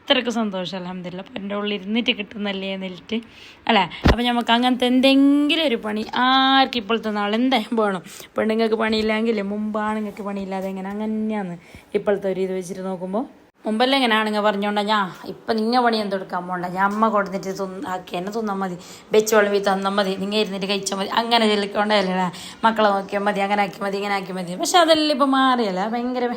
Speaker 1: അത്രയ്ക്ക് സന്തോഷം അലഹമില്ല അപ്പം എന്റെ ഉള്ളിൽ ഇരുന്നിട്ട് കിട്ടുന്നല്ലേ എന്നിട്ട്. അല്ലേ? അപ്പം നമുക്ക് അങ്ങനത്തെ എന്തെങ്കിലും ഒരു പണി ആർക്കും ഇപ്പോഴത്തെ നാൾ എന്തായാലും വേണം. പെണ്ണുങ്ങൾക്ക് പണിയില്ലെങ്കിൽ മുമ്പ് ആണുങ്ങൾക്ക് പണിയില്ലാതെ എങ്ങനെ? അങ്ങനെയാണ് ഇപ്പോഴത്തെ ഒരു ഇത് വെച്ചിട്ട് നോക്കുമ്പോൾ മുമ്പെല്ലാം ഇങ്ങനെ ആണുങ്ങൾ പറഞ്ഞോണ്ടാ ഞാൻ ഇപ്പം നിങ്ങൾ പണി എന്തെടുക്കാൻ പോണ്ട. ഞാൻ അമ്മ കൊടുത്തിട്ട് തിന്ന് ആക്കി എന്നെ തിന്നാൽ മതി. വെച്ചോളം വീ തന്നാൽ മതി. നിങ്ങൾ ഇരുന്നിട്ട് കഴിച്ചാൽ മതി. അങ്ങനെ ചെല്ലിക്കൊണ്ടല്ലേ മക്കളെ നോക്കിയാൽ മതി അങ്ങനെ ആക്കിയാൽ മതി ഇങ്ങനെ ആക്കി മതി. പക്ഷെ അതെല്ലാം ഇപ്പം മാറിയല്ല? ഭയങ്കര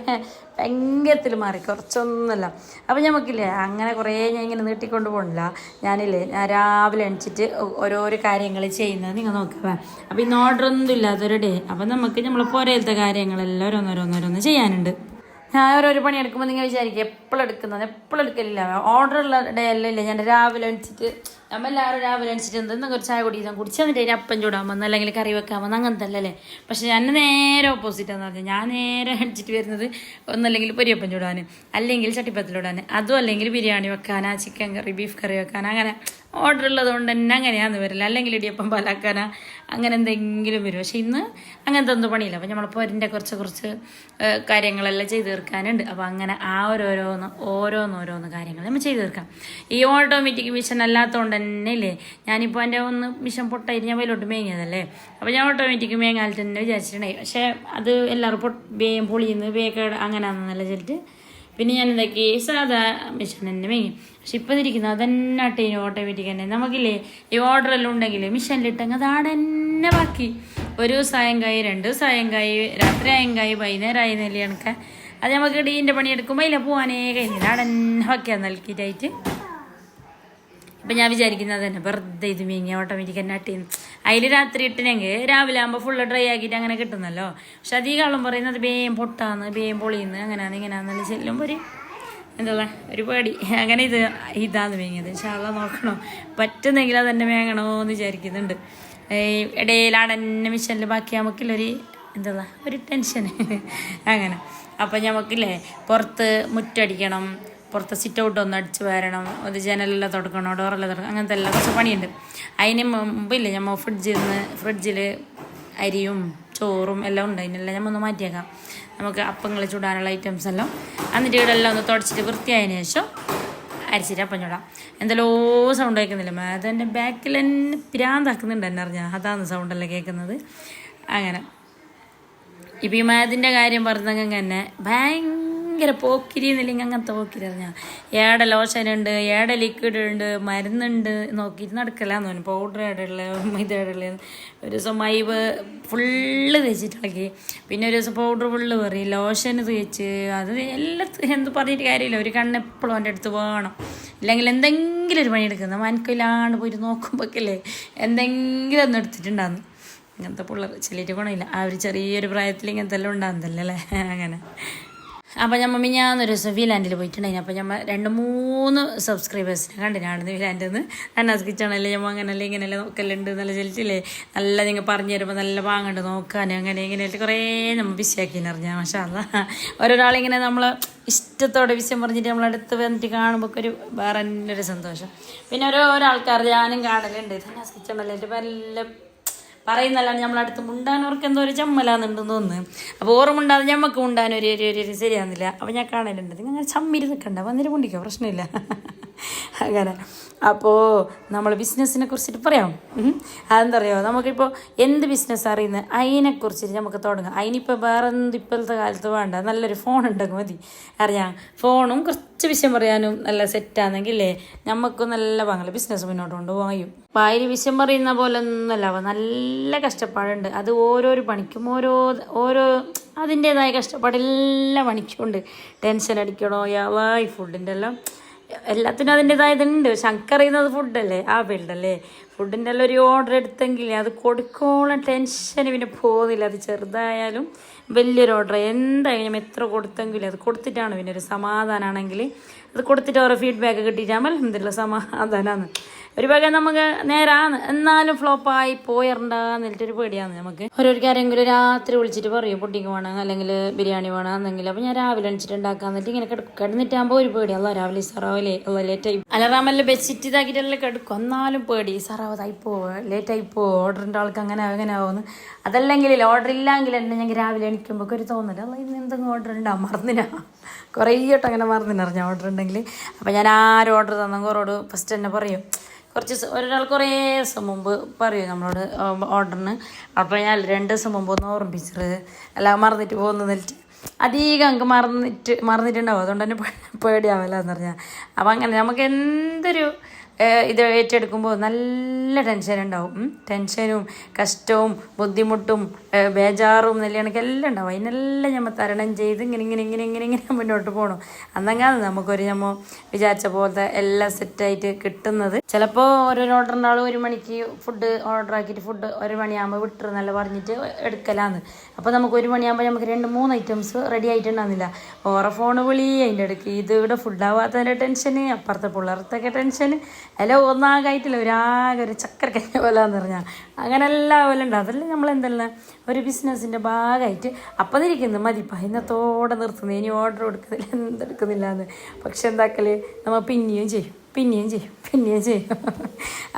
Speaker 1: ഭയങ്കരത്തിൽ മാറി കുറച്ചൊന്നുമല്ല. അപ്പം നമുക്കില്ലേ അങ്ങനെ കുറേ ഞാൻ ഇങ്ങനെ നീട്ടിക്കൊണ്ട് പോകണില്ല ഞാനില്ലേ ഞാൻ രാവിലെ എണിച്ചിട്ട് ഓരോരോ കാര്യങ്ങൾ ചെയ്യുന്നത് നിങ്ങൾ നോക്കുക. അപ്പം ഇന്ന് ഓർഡറൊന്നും ഇല്ലാത്തൊരു ഡേ അപ്പം നമുക്ക് നമ്മൾ പോരത്തെ കാര്യങ്ങളെല്ലാം ഓരോന്നോരോന്നോരോന്ന് ചെയ്യാനുണ്ട്. ഞാൻ ഓരോരോ പണി എടുക്കുമ്പോൾ നിങ്ങൾ വിചാരിക്കും എപ്പോഴും എടുക്കുന്നത് എപ്പോഴും എടുക്കലില്ല. ഓർഡറുള്ള ഡേ അല്ലേ ഞാൻ രാവിലെ എണിച്ചിട്ട് നമ്മൾ എല്ലാവരും രാവിലെ എണിച്ചിട്ട് എന്തെങ്കിലും ഒരു ചായ കുടിക്കാൻ കുടിച്ച് എന്നിട്ട് അതിന് അപ്പം ചൂടാൻ വന്ന്. അല്ലെങ്കിൽ കറി വെക്കാൻ വന്ന്. അങ്ങനത്തെ അല്ലല്ലേ പക്ഷെ ഞാൻ നേരെ ഓപ്പോസിറ്റാന്ന് പറഞ്ഞാൽ ഞാൻ നേരെ അടിച്ചിട്ട് വരുന്നത് ഒന്നല്ലെങ്കിൽ പൊരിയപ്പം ചൂടാൻ അല്ലെങ്കിൽ ചട്ടിപ്പത്തിലിടാൻ അതും അല്ലെങ്കിൽ ബിരിയാണി വെക്കാനാ ചിക്കൻ കറി ബീഫ് കറി വെക്കാനാ അങ്ങനെ ഓർഡർ ഉള്ളതുകൊണ്ട് തന്നെ അങ്ങനെയാന്ന് വരില്ല. അല്ലെങ്കിൽ ഇടിയപ്പം പാലാക്കാനാ അങ്ങനെ എന്തെങ്കിലും വരും. പക്ഷെ ഇന്ന് അങ്ങനത്തെ ഒന്നും പണിയില്ല. അപ്പം നമ്മൾ പൊരിന്റെ കുറച്ച് കുറച്ച് കാര്യങ്ങളെല്ലാം ചെയ്ത് തീർക്കാനുണ്ട്. അപ്പോൾ അങ്ങനെ ആ ഓരോരോന്ന് ഓരോന്നോരോന്ന് കാര്യങ്ങൾ നമ്മൾ ചെയ്ത് തീർക്കാം. ഈ ഓട്ടോമാറ്റിക് മിഷൻ അല്ലാത്തതുകൊണ്ട് തന്നെ ഇല്ലേ ഞാനിപ്പോൾ എന്റെ ഒന്ന് മിഷൻ പൊട്ടായിട്ട് ഞാൻ വയലോട്ട് മേങ്ങിയതല്ലേ അപ്പോൾ ഞാൻ ഓട്ടോമാറ്റിക് മേങ്ങാൽ തന്നെ വിചാരിച്ചിട്ടുണ്ടായി. പക്ഷേ അത് എല്ലാവരും പൊട്ട് വേഗം പൊളിയുന്നു വേഗം അങ്ങനെയാണെന്നല്ല ചെല്ലിട്ട് പിന്നെ ഞാൻ എന്താക്കി? സാധാ മിഷൻ തന്നെ മേങ്ങി. പക്ഷെ ഇപ്പം ഇരിക്കുന്നത് അതന്നെ ടീന് ഓട്ടോമാറ്റിക് തന്നെ. നമുക്കില്ലേ ഈ ഓർഡർ എല്ലാം ഉണ്ടെങ്കിൽ മിഷനിലിട്ടെങ്കിൽ അത് തന്നെ ബാക്കി. ഒരു സായങ്കായി രണ്ട് സായങ്കായി രാത്രി ആയങ്കായി വൈകുന്നേരം ആയി അത് നമുക്ക് ഡീന്റെ പണിയെടുക്കുമ്പോൾ ഇല്ല പോകാനേ കഴിഞ്ഞില്ല ആടെ തന്നെ നൽകിയിട്ടായിട്ട് ഇപ്പം ഞാൻ വിചാരിക്കുന്നത് തന്നെ വെറുതെ ഇത് മീങ്ങി ഓട്ടോമാറ്റിക് തന്നെ അട്ടിന്ന് അതിൽ രാത്രി ഇട്ടിനെങ്കിൽ രാവിലെ ആകുമ്പോൾ ഫുള്ള് ഡ്രൈ ആക്കിയിട്ട് അങ്ങനെ കിട്ടുന്നല്ലോ. പക്ഷെ അധികം ആളും പറയുന്നത് വേം പൊട്ടാന്ന് വേം പൊളിയുന്ന് അങ്ങനെയാന്ന് ഇങ്ങനെയാണെന്നല്ല ചെല്ലുമ്പോൾ ഒരു എന്താ ഒരു പേടി. അങ്ങനെ ഇത് ഇതാന്ന് വേങ്ങിയത് ശാല നോക്കണോ? പറ്റുന്നെങ്കിൽ അത് തന്നെ വേങ്ങണോ എന്ന് വിചാരിക്കുന്നുണ്ട് ഇടയിലാണ് തന്നെ മിഷനിൽ ബാക്കി നമുക്കില്ലൊരു എന്താ ഒരു ടെൻഷൻ അങ്ങനെ. അപ്പം നമുക്കില്ലേ പുറത്ത് മുറ്റടിക്കണം പുറത്ത് സിറ്റ് ഔട്ട് ഒന്ന് അടിച്ച് വരണം അത് ജനലെല്ലാം തുടക്കണം ഡോറെല്ലാം തുടക്കണം അങ്ങനത്തെ എല്ലാം കുറച്ച് പണിയുണ്ട്. അതിന് മുമ്പില്ലേ നമ്മൾ ഫ്രിഡ്ജിൽ നിന്ന് ഫ്രിഡ്ജിൽ അരിയും ചോറും എല്ലാം ഉണ്ട്. അതിനെല്ലാം നമ്മൾ ഒന്ന് മാറ്റിയേക്കാം. നമുക്ക് അപ്പങ്ങൾ ചൂടാനുള്ള ഐറ്റംസ് എല്ലാം. എന്നിട്ട് ഇവിടെ എല്ലാം ഒന്ന് തുടച്ചിട്ട് വൃത്തിയായതിനു ശേഷം അരിച്ചിട്ട് അപ്പം ചൂടാം എന്തെല്ലോ സൗണ്ട് കേൾക്കുന്നില്ല? അതെന്റെ ബാക്കിൽ എന്നെ പിരാന്താക്കുന്നുണ്ട് എന്നെ അറിഞ്ഞാൽ അതാണ് സൗണ്ടെല്ലാം കേൾക്കുന്നത്. അങ്ങനെ. ഇപ്പം ഈ മാതിന്റെ കാര്യം പറഞ്ഞെങ്കിൽ തന്നെ ഭയങ്കര പോക്കിരി എന്നില്ലെങ്കിൽ അങ്ങനത്തെ പോക്കിരി അറിഞ്ഞാൽ ഏടെ ലോഷനുണ്ട് ഏടെ ലിക്വിഡ് ഉണ്ട് മരുന്നുണ്ട് നോക്കിയിട്ട് നടക്കലാന്ന് തോന്നുന്നു പൗഡർ ഏടുള്ള ഇത് ഏടുള്ള ഒരു ദിവസം മൈവ് ഫുള്ള് തേച്ചിട്ടിളക്കി പിന്നെ ഒരു ദിവസം പൗഡർ ഫുള്ള് പറയും ലോഷൻ തേച്ച്. അത് എല്ലാം എന്ത് പറഞ്ഞിട്ട് കാര്യമില്ല. ഒരു കണ്ണ് എപ്പോഴും എന്റെ അടുത്ത് വേണം. ഇല്ലെങ്കിൽ എന്തെങ്കിലും ഒരു പണിയെടുക്കുന്ന മനക്കില്ലാണ്ട് പോയിട്ട് നോക്കുമ്പോഴേക്കല്ലേ എന്തെങ്കിലും ഒന്ന് എടുത്തിട്ടുണ്ടാകുന്നു ഇങ്ങനത്തെ പിള്ളേർ ചെല്ലിയിട്ട് ഗുണമില്ല. ആ ഒരു ചെറിയൊരു പ്രായത്തിൽ ഇങ്ങനത്തെ എല്ലാം ഉണ്ടാകുന്നതല്ലേ അങ്ങനെ. അപ്പം ഞാൻ മമ്മി ഞാനൊരു ദിവസം വിലാൻഡിൽ പോയിട്ടുണ്ടായിരുന്നു. അപ്പം ഞമ്മ രണ്ട് മൂന്ന് സബ്സ്ക്രൈബേഴ്സിനെ കണ്ടിനാണ് വിലാൻഡിൽ നിന്ന് അന്നാസ് കിച്ചണല്ലേ ഞമ്മ അങ്ങനല്ലേ ഇങ്ങനെയല്ലേ നോക്കലുണ്ട് നല്ല ചലിച്ചില്ലേ നല്ല നിങ്ങൾ പറഞ്ഞു തരുമ്പോൾ നല്ല വാങ്ങണ്ട് നോക്കാൻ അങ്ങനെ ഇങ്ങനെയായിട്ട് കുറേ നമ്മൾ പക്ഷേ അല്ല. ഓരോരാളിങ്ങനെ നമ്മൾ ഇഷ്ടത്തോടെ വിഷയം പറഞ്ഞിട്ട് നമ്മളടുത്ത് വന്നിട്ട് കാണുമ്പോൾ ഒരു വേറെ തന്നെ ഒരു സന്തോഷം. പിന്നെ ഓരോ ആൾക്കാർ ഞാനും കാണലുണ്ട്. അന്നാസ് കിച്ചണല്ലേ വല്ല പറയുന്നല്ലാണ്ട് നമ്മളടുത്ത് മുണ്ടാനവർക്ക് എന്തോ ഒരു ചമ്മലാന്നുണ്ടെന്ന് തോന്നുന്നു. അപ്പോൾ ഓർമ്മുണ്ടാതെ ഞമ്മക്ക് മുണ്ടാൻ ഒരു ശരിയാകുന്നില്ല അപ്പോൾ ഞാൻ കാണലുണ്ട്. നിങ്ങൾ ചമ്മിരി നിൽക്കണ്ട വന്നിട്ട് മുണ്ടിക്കോ? പ്രശ്നമില്ല. അങ്ങനെ. അപ്പോൾ നമ്മൾ ബിസിനസ്സിനെ കുറിച്ചിട്ട് പറയാം. അതെന്താ പറയുക നമുക്കിപ്പോൾ എന്ത് ബിസിനസ് അറിയുന്നത് അതിനെക്കുറിച്ചിട്ട് നമുക്ക് തുടങ്ങാം. അതിനിപ്പോൾ വേറെ എന്ത് ഇപ്പോഴത്തെ കാലത്ത് വേണ്ട? നല്ലൊരു ഫോൺ ഉണ്ടെങ്കിൽ മതി. അറിയാം? ഫോണും കുറച്ച് വിഷയം പറയാനും നല്ല സെറ്റാണെങ്കിലേ നമുക്ക് നല്ല പങ്കല ബിസിനസ് മുന്നോട്ട് കൊണ്ടുപോയും അപ്പോൾ അതിൽ വിഷയം പറയുന്ന പോലെ ഒന്നുമല്ല നല്ല കഷ്ടപ്പാടുണ്ട്. അത് ഓരോരോ പണിക്കും ഓരോ ഓരോ അതിന്റേതായ കഷ്ടപ്പാട് എല്ലാ പണിക്കും ഉണ്ട് ടെൻഷൻ അടിക്കണോ യാവായി ഫുഡിന്റെ എല്ലാം. എല്ലാത്തിനും അതിന്റെതായതുണ്ട് ശങ്കർ ചെയ്യുന്നത് ഫുഡല്ലേ ആ ഫീൽഡല്ലേ ഫുഡിന്റെ എല്ലാം ഒരു ഓർഡർ എടുത്തെങ്കിൽ അത് കൊടുക്കോളം ടെൻഷൻ പിന്നെ പോകുന്നില്ല. അത് ചെറുതായാലും വലിയൊരു ഓർഡർ എന്തായാലും എത്ര കൊടുത്തെങ്കിലും അത് കൊടുത്തിട്ടാണ് പിന്നെ ഒരു സമാധാനമാണെങ്കിൽ അത് കൊടുത്തിട്ട് ഓരോ ഫീഡ്ബാക്ക് കിട്ടിയിട്ടാകുമ്പോൾ എന്തെല്ലാം സമാധാനമാണ് ഒരു ഭാഗം നമുക്ക് നേരാണ്. എന്നാലും ഫ്ലോപ്പായി പോയിരണ്ടാന്നിട്ടൊരു പേടിയാണ് നമുക്ക്. ഓരോരുക്കാരെങ്കിലും രാത്രി വിളിച്ചിട്ട് പറയും പൊട്ടിക്ക് വേണം അല്ലെങ്കിൽ ബിരിയാണി വേണം എന്നെങ്കിൽ അപ്പോൾ ഞാൻ രാവിലെ എണിച്ചിട്ട് ഉണ്ടാക്കാൻ എന്നിട്ട് ഇങ്ങനെ കിടക്കും. കിടന്നിട്ടാകുമ്പോൾ ഒരു പേടി അല്ല രാവിലെ അല്ല ലേറ്റായി അലറാമല്ല ബെഡ്ഷീറ്റ് ഇതാക്കിയിട്ടല്ലേ കിടക്കും. എന്നാലും പേടി. സറാവ് തായിപ്പോ പോവുക ലേറ്റായി പോവുക ഓർഡറിന്റെ ആൾക്ക് അങ്ങനെ അങ്ങനെ ആവുമെന്ന് അതല്ലെങ്കിൽ ഓർഡർ ഇല്ലെങ്കിൽ എന്നെ ഞങ്ങൾ രാവിലെ എണിക്കുമ്പോൾ ഒരു തോന്നില്ല അല്ല ഇന്ന് എന്തെങ്കിലും ഓർഡർ ഉണ്ടാവും മറന്നിനാ? കുറേ വട്ടം അങ്ങനെ മറന്നിനറിഞ്ഞ ഓർഡർ ഉണ്ടെങ്കിൽ അപ്പോൾ ഞാൻ ആരും ഓർഡർ തന്നെങ്കിലോട് ഫസ്റ്റ് തന്നെ പറയും. കുറച്ച് ഒരാൾ കുറേ ദിവസം മുമ്പ് പറയും നമ്മളോട് ഓർഡറിന്. അപ്പോൾ ഞാൻ രണ്ട് ദിവസം മുമ്പ് ഒന്ന് ഓർമ്മിച്ചത് അല്ല മറന്നിട്ട് പോകുന്ന എന്നിട്ട് അധികം അങ്ങ് മറന്നിട്ട് മറന്നിട്ടുണ്ടാവും. അതുകൊണ്ട് തന്നെ പേടിയാവില്ല എന്ന് പറഞ്ഞാൽ അപ്പം അങ്ങനെ നമുക്ക് എന്തൊരു ഇത് ഏറ്റെടുക്കുമ്പോൾ നല്ല ടെൻഷൻ ഉണ്ടാവും. ടെൻഷനും കഷ്ടവും ബുദ്ധിമുട്ടും ബേജാറും നെല്ലിയണക്ക് എല്ലാം ഉണ്ടാവും. അതിനെല്ലാം നമ്മൾ തരണം ചെയ്ത് ഇങ്ങനെ ഇങ്ങനെ ഇങ്ങനെ ഇങ്ങനെ ഇങ്ങനെ മുന്നോട്ട് പോകണം അന്നെങ്ങാണ് നമുക്കൊരു നമ്മൾ വിചാരിച്ച പോലത്തെ എല്ലാം സെറ്റായിട്ട് കിട്ടുന്നത്. ചിലപ്പോൾ ഓരോരോ ഓർഡറിന്റെ ആൾ ഒരു മണിക്ക് ഫുഡ് ഓർഡർ ആക്കിയിട്ട് ഫുഡ് ഒരു മണിയാകുമ്പോൾ നല്ല പറഞ്ഞിട്ട് എടുക്കലാന്ന്. അപ്പോൾ നമുക്ക് ഒരു മണിയാകുമ്പോൾ നമുക്ക് രണ്ട് മൂന്ന് ഐറ്റംസ് റെഡി ആയിട്ടുണ്ടാകുന്നില്ല ഓറെ ഫോൺ വിളി അതിന്റെ ഇടയ്ക്ക് ഇത് ഇവിടെ ഫുഡാവാത്തതിന്റെ ടെൻഷന് അപ്പുറത്തെ പിള്ളേർക്കൊക്കെ ടെൻഷന് എല്ലാം ഒന്നാകായിട്ടില്ല ഒരാകെ ഒരു ചക്കര കഴിഞ്ഞ പോലെ എന്ന് പറഞ്ഞാൽ അങ്ങനെ എല്ലാ പോലെ ഉണ്ട്. അതല്ല നമ്മൾ എന്തല്ല ഒരു ബിസിനസ്സിന്റെ ഭാഗമായിട്ട് അപ്പം ഇരിക്കുന്നു. മതി. ഇന്നത്തോടെ നിർത്തുന്നു. ഇനി ഓർഡർ കൊടുക്കുന്നില്ല എന്തെടുക്കുന്നില്ല എന്ന് പക്ഷെ എന്താക്കൽ? നമ്മൾ പിന്നെയും ചെയ്യും. പിന്നെയും ചെയ്യും പിന്നെയും ചെയ്യും.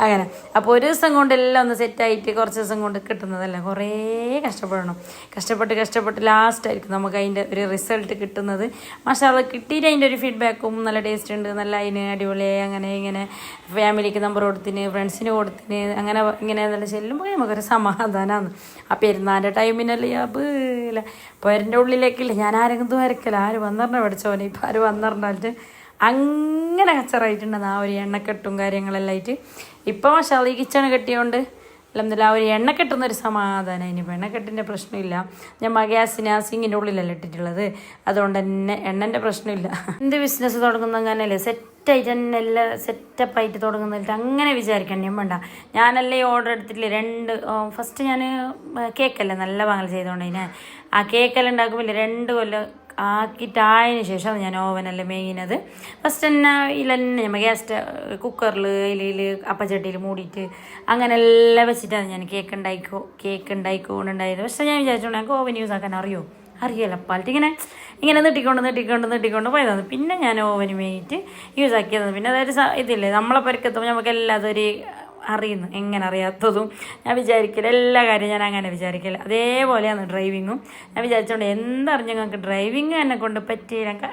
Speaker 1: അങ്ങനെ. അപ്പോൾ ഒരു ദിവസം കൊണ്ട് എല്ലാം ഒന്ന് സെറ്റായിട്ട് കുറച്ച് ദിവസം കൊണ്ട് കിട്ടുന്നതല്ല? കുറേ കഷ്ടപ്പെടണം. കഷ്ടപ്പെട്ട് കഷ്ടപ്പെട്ട് ലാസ്റ്റായിരിക്കും നമുക്ക് അതിന്റെ ഒരു റിസൾട്ട് കിട്ടുന്നത്. മസാല കിട്ടിയിട്ട് അതിന്റെ ഒരു ഫീഡ്ബാക്കും നല്ല ടേസ്റ്റ് ഉണ്ട്. നല്ല അതിന് അടിപൊളി അങ്ങനെ ഇങ്ങനെ ഫാമിലിക്ക് നമ്പർ കൊടുത്തിന് ഫ്രണ്ട്സിന് കൊടുത്തിന് അങ്ങനെ ഇങ്ങനെ നല്ല ചെല്ലുമ്പോൾ നമുക്കൊരു സമാധാനമാണ് ആ പെരുന്നാന്റെ ടൈമിനല്ലേ അബീല പേരന്റെ ഉള്ളിലേക്കില്ല ഞാൻ ആരെങ്കിലും വരക്കല ആര് വന്നിറങ്ങ പഠിച്ചോനെ ഇപ്പം ആര് വന്നിറങ്ങിട്ട് അങ്ങനെ കച്ചറായിട്ടുണ്ടെന്ന് ആ ഒരു എണ്ണക്കെട്ടും കാര്യങ്ങളെല്ലാം ആയിട്ട്. ഇപ്പോൾ ഷാളി കിച്ചൺ കെട്ടിയോണ്ട് അല്ലെന്നില്ല ആ ഒരു എണ്ണ കെട്ടുന്ന ഒരു സമാധാനം ഇനിയിപ്പോൾ എണ്ണക്കെട്ടിന്റെ പ്രശ്നമില്ല. ഞാൻ ഗ്യാസിന് ആ സിങ്ങിന്റെ ഉള്ളിലല്ല ഇട്ടിട്ടുള്ളത്. അതുകൊണ്ട് തന്നെ എണ്ണന്റെ പ്രശ്നമില്ല. എന്ത് ബിസിനസ് തുടങ്ങുന്ന അങ്ങനെയല്ലേ? സെറ്റായിട്ട് തന്നെ എല്ലാം സെറ്റപ്പായിട്ട് തുടങ്ങുന്നില്ല അങ്ങനെ വിചാരിക്കണം ഞാൻ വേണ്ട. ഞാനല്ലേ ഓർഡർ എടുത്തിട്ടില്ലേ? രണ്ട് ഫസ്റ്റ് ഞാൻ കേക്കല്ലേ നല്ല വാങ്ങൽ ചെയ്തുകൊണ്ട് ആ കേക്കെല്ലാം ഉണ്ടാക്കുമ്പോൾ രണ്ട് കൊല്ലം ആക്കിയിട്ടായതിന് ശേഷം ഞാൻ ഓവനല്ല മെയിനത്. ഫസ്റ്റ് തന്നെ ഇതിലന്നെ നമ്മൾ ഗ്യാസ് കുക്കറിൽ ഇലയിൽ അപ്പച്ചട്ടിയിൽ മൂടിയിട്ട് അങ്ങനെ എല്ലാം വെച്ചിട്ടാണ് ഞാൻ കേക്ക് ഉണ്ടായിക്കോ കേക്ക് ഉണ്ടായിക്കോണ്ടുണ്ടായത് പക്ഷേ ഞാൻ വിചാരിച്ചോണ്ട് ഞങ്ങൾക്ക് ഓവൻ യൂസ് ആക്കാൻ അറിയോ? അറിയില്ല. പാലറ്റ് ഇങ്ങനെ ഇങ്ങനെ നീട്ടിക്കൊണ്ട് നീട്ടിക്കൊണ്ട് നീട്ടിക്കൊണ്ട് പോയതാണ്. പിന്നെ ഞാൻ ഓവന് വേണ്ടിയിട്ട് യൂസ് ആക്കിയതാണ്. പിന്നെ അതായത് ഇതില്ലേ നമ്മളെ പരിക്കത്തുമ്പോൾ നമുക്ക് എല്ലാതും ഒരു അറിയുന്നു. എങ്ങനെ അറിയാത്തതും. ഞാൻ വിചാരിക്കില്ല എല്ലാ കാര്യവും ഞാൻ അങ്ങനെ വിചാരിക്കില്ല അതേപോലെയാണ് ഡ്രൈവിങ്ങും ഞാൻ വിചാരിച്ചോണ്ട് എന്തറിഞ്ഞു ഞങ്ങൾക്ക് ഡ്രൈവിങ് എന്നെ കൊണ്ട് പറ്റിയില്ല.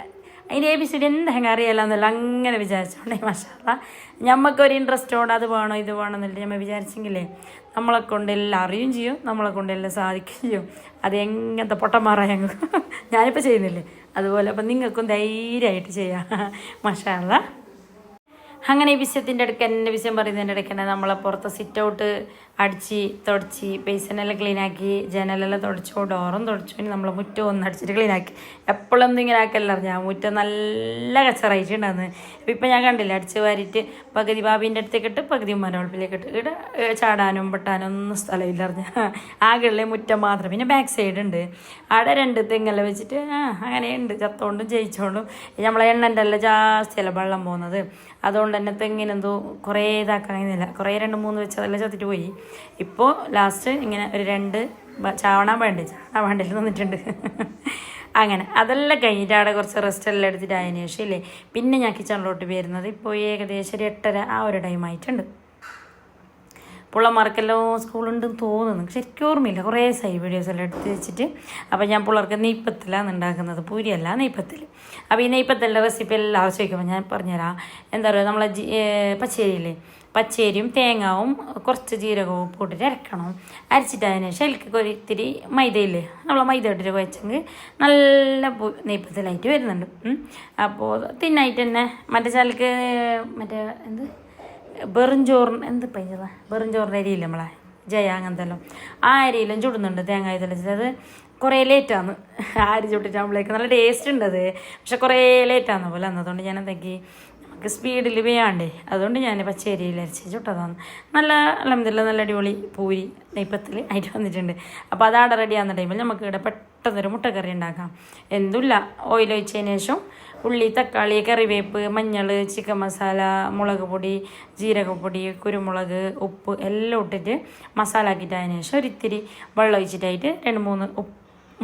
Speaker 1: അതിന് എ ബി സി ഡി എന്തെങ്കിലും അറിയില്ല എന്നല്ല അങ്ങനെ വിചാരിച്ചോണ്ടേ. മഷാല ഞമ്മക്കൊരു ഇൻട്രസ്റ്റോടെ അത് വേണോ ഇത് വേണോ എന്നില്ല. നമ്മൾ വിചാരിച്ചെങ്കിലേ നമ്മളെ കൊണ്ട് എല്ലാം അറിയും ചെയ്യും. നമ്മളെ കൊണ്ട് എല്ലാം സാധിക്കുകയും ചെയ്യും. അത് എങ്ങനത്തെ പൊട്ടന്മാരായ ഞങ്ങൾ ഞാനിപ്പോൾ ചെയ്യുന്നില്ലേ? അതുപോലെ അപ്പം നിങ്ങൾക്കും ധൈര്യമായിട്ട് ചെയ്യാം. മഷാല അങ്ങനെ ഈ വിഷയത്തിന്റെ ഇടയ്ക്ക് എന്റെ വിഷയം പറയുന്നതിന്റെ ഇടയ്ക്ക് തന്നെ നമ്മളെ പുറത്ത് സിറ്റ് ഔട്ട് അടിച്ച് തുടച്ച് ബേസിനെല്ലാം ക്ലീനാക്കി ജനലെല്ലാം തുടച്ചു ഡോറും തുടച്ചു. ഇനി നമ്മളെ മുറ്റം ഒന്ന് അടിച്ചിട്ട് ക്ലീനാക്കി എപ്പോഴും ഇങ്ങനെ ആക്കല്ല ഞാൻ മുറ്റം നല്ല കച്ചറായിട്ടുണ്ടായിരുന്നു അപ്പം ഇപ്പം ഞാൻ കണ്ടില്ല അടിച്ച് വാരിയിട്ട് പകുതി ബാബീന്റെ അടുത്തേക്ക് ഇട്ട് പകുതി ഉമ്മാന്റെ ഇട്ട്. ഇവിടെ ചാടാനും പെട്ടാനും ഒന്നും സ്ഥലമില്ല അറിഞ്ഞ. ആകെയുള്ള മുറ്റം മാത്രം. പിന്നെ ബാക്ക് സൈഡ് ഉണ്ട്. അവിടെ രണ്ട് തെങ്ങെല്ലാം വെച്ചിട്ട് ആ അങ്ങനെയുണ്ട് ചത്തോണ്ടും ജയിച്ചോണ്ടും. നമ്മളെ എണ്ണന്റെ എല്ലാം ജാസ്തിയല്ല വെള്ളം പോകുന്നത്. അതുകൊണ്ട് തന്നെ തെങ്ങിനെന്തോ കുറേ ഇതാക്കാൻ കുറേ രണ്ട് മൂന്ന് വെച്ചതെല്ലാം ചത്തിട്ട് പോയി. ഇപ്പോൾ ലാസ്റ്റ് ഇങ്ങനെ ഒരു രണ്ട് ചാവണ വേണ്ടി ചാവണാൻ വേണ്ടിയിൽ നിന്നിട്ടുണ്ട് അങ്ങനെ അതെല്ലാം കഴിഞ്ഞിട്ട് അവിടെ കുറച്ച് റെസ്റ്റ് എല്ലാം എടുത്തിട്ട് അതിന് ശേഷം ഇല്ലേ പിന്നെ ഞാൻ കിച്ചണിലോട്ട് വരുന്നത് ഇപ്പോൾ ഏകദേശം ഒരു എട്ടര ആ ഒരു ടൈം ആയിട്ടുണ്ട്. പിള്ളമാർക്കെല്ലാം സ്കൂളുണ്ടെന്ന് തോന്നുന്നു. ശരിക്കും ഓർമ്മയില്ല. കുറേ സൈ വീഡിയോസ് എല്ലാം എടുത്ത് വെച്ചിട്ട്. അപ്പോൾ ഞാൻ പിള്ളേർക്ക് നെയ്പ്പത്തിലാണ് ഉണ്ടാക്കുന്നത്. പൂരിയല്ല നെയ്പ്പത്തിൽ അപ്പോൾ ഈ നെയ്പ്പത്തലിന്റെ റെസിപ്പി എല്ലാം ചോദിക്കുമ്പോൾ ഞാൻ പറഞ്ഞുതരാം. എന്താ പറയുക നമ്മളെ പച്ചരിയില്ലേ? പച്ചരിയും തേങ്ങാവും കുറച്ച് ജീരകവും ഉപ്പ് ഇട്ടിട്ട് അരക്കണം. അരച്ചിട്ട് അതിന് ശേഷം എനിക്ക് ഒരു ഇത്തിരി മൈദയില്ലേ നമ്മൾ മൈദ ഇട്ടിട്ട് കുഴച്ചെങ്കിൽ നല്ല നെയ്പ്പത്തിലായിട്ട് വരുന്നുണ്ട്. അപ്പോൾ തിന്നായിട്ട് തന്നെ മറ്റേ ചാലക്ക് മറ്റേ എന്ത്? വെറും ചോറിന് എന്ത് പൈസ വെറും ചോറിന്റെ അരിയില്ല നമ്മളെ? ജയ അങ്ങനത്തെ എല്ലാം ആ അരിയിലും ചുടുന്നുണ്ട് തേങ്ങ ഇതെല്ലാം അത് കുറേ ലേറ്റാന്ന് ആ അരി ചുട്ടിട്ടാകുമ്പോഴേക്ക് നല്ല ടേസ്റ്റ് ഉണ്ട് പക്ഷെ കുറേ ലേറ്റാന്ന് പോലെ അന്നതുകൊണ്ട് ഞാൻ എന്താക്കി നമുക്ക് സ്പീഡിൽ വേണ്ടേ അതുകൊണ്ട് ഞാൻ പച്ചരിയിൽ അരച്ച് ചുട്ടതാണ്. നല്ല അലമതില്ല നല്ല അടിപൊളി പൂരി നെയ്പ്പത്തിൽ ആയിട്ട് വന്നിട്ടുണ്ട്. അപ്പോൾ അതാടെ റെഡി ആകുന്ന ടൈമിൽ നമുക്ക് ഇവിടെ പെട്ടെന്നൊരു മുട്ടക്കറി ഉണ്ടാക്കാം. എന്തുമില്ല ഓയിൽ ഒഴിച്ചതിന് ശേഷം ഉള്ളി തക്കാളി കറിവേപ്പ് മഞ്ഞൾ ചിക്കൻ മസാല മുളക് പൊടി ജീരകപ്പൊടി കുരുമുളക് ഉപ്പ് എല്ലാം ഇട്ടിട്ട് മസാല ആക്കിയിട്ട് അതിന് ശേഷം ഒരിത്തിരി വെള്ളം ഒഴിച്ചിട്ടായിട്ട് രണ്ട് മൂന്ന്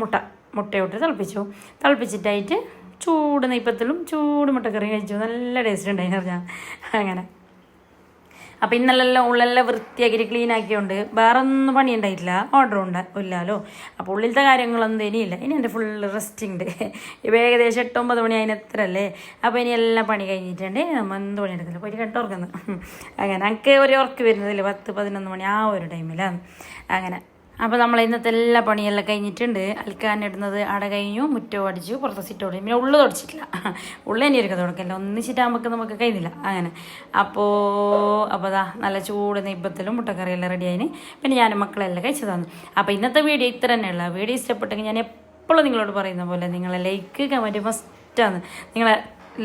Speaker 1: മുട്ട മുട്ടയോട്ട് തിളപ്പിച്ചു. തിളപ്പിച്ചിട്ടായിട്ട് ചൂട് നെയ്പ്പത്തിലും ചൂട് മുട്ടക്കറി കഴിച്ചു. നല്ല ടേസ്റ്റ് ഉണ്ടായിരുന്നു പറഞ്ഞാൽ അങ്ങനെ. അപ്പോൾ ഇന്നലെല്ലാം ഉള്ളെല്ലാം വൃത്തിയാക്കി ക്ലീൻ ആക്കിയോണ്ട് വേറെ ഒന്നും പണി ഉണ്ടായിട്ടില്ല. ഓർഡർ ഉണ്ട്. ഇല്ലല്ലോ അപ്പോൾ ഉള്ളിലത്തെ കാര്യങ്ങളൊന്നും ഇനിയില്ല. ഇനി എന്റെ ഫുൾ റെസ്റ്റ് ഉണ്ട് ഇപ്പോൾ ഏകദേശം എട്ടൊമ്പത് മണി അതിന് എത്ര അല്ലേ? അപ്പോൾ ഇനി എല്ലാം പണി കഴിഞ്ഞിട്ടുണ്ട്. നമ്മൾ എന്ത് പണി എടുക്കില്ല പോയിട്ട് ഉറക്കുന്നത് അങ്ങനെ. എനിക്ക് ഒരു ഉറക്ക് വരുന്നതില്ല പത്ത് പതിനൊന്ന് മണി ആ ഒരു ടൈമിലാണ് അങ്ങനെ. അപ്പോൾ നമ്മൾ ഇന്നത്തെ എല്ലാ പണിയെല്ലാം കഴിഞ്ഞിട്ടുണ്ട്. അൽക്കാനിടുന്നത് അട കഴിഞ്ഞു മുറ്റവും അടിച്ചു പുറത്ത് സിറ്റ് ഓടി പിന്നെ ഉള്ളു തുടച്ചിട്ടില്ല. ഉള്ളു തന്നെ ഇരിക്കും തുടക്കല്ല? ഒന്നിച്ചിട്ടാകുമ്പോൾ നമുക്ക് കഴിഞ്ഞില്ല അങ്ങനെ. അപ്പോൾ അപ്പോൾ അതാ നല്ല ചൂട് നെയ്പ്പത്തിലും മുട്ടക്കറിയെല്ലാം റെഡി ആയിന്. പിന്നെ ഞാൻ മക്കളെല്ലാം കഴിച്ചു തന്നു അപ്പോൾ ഇന്നത്തെ വീഡിയോ ഇത്ര തന്നെയുള്ള വീഡിയോ ഇഷ്ടപ്പെട്ടെങ്കിൽ ഞാൻ എപ്പോഴും നിങ്ങളോട് പറയുന്ന പോലെ നിങ്ങളെ ലൈക്ക് കമന്റ് മസ്റ്റാണ് നിങ്ങളെ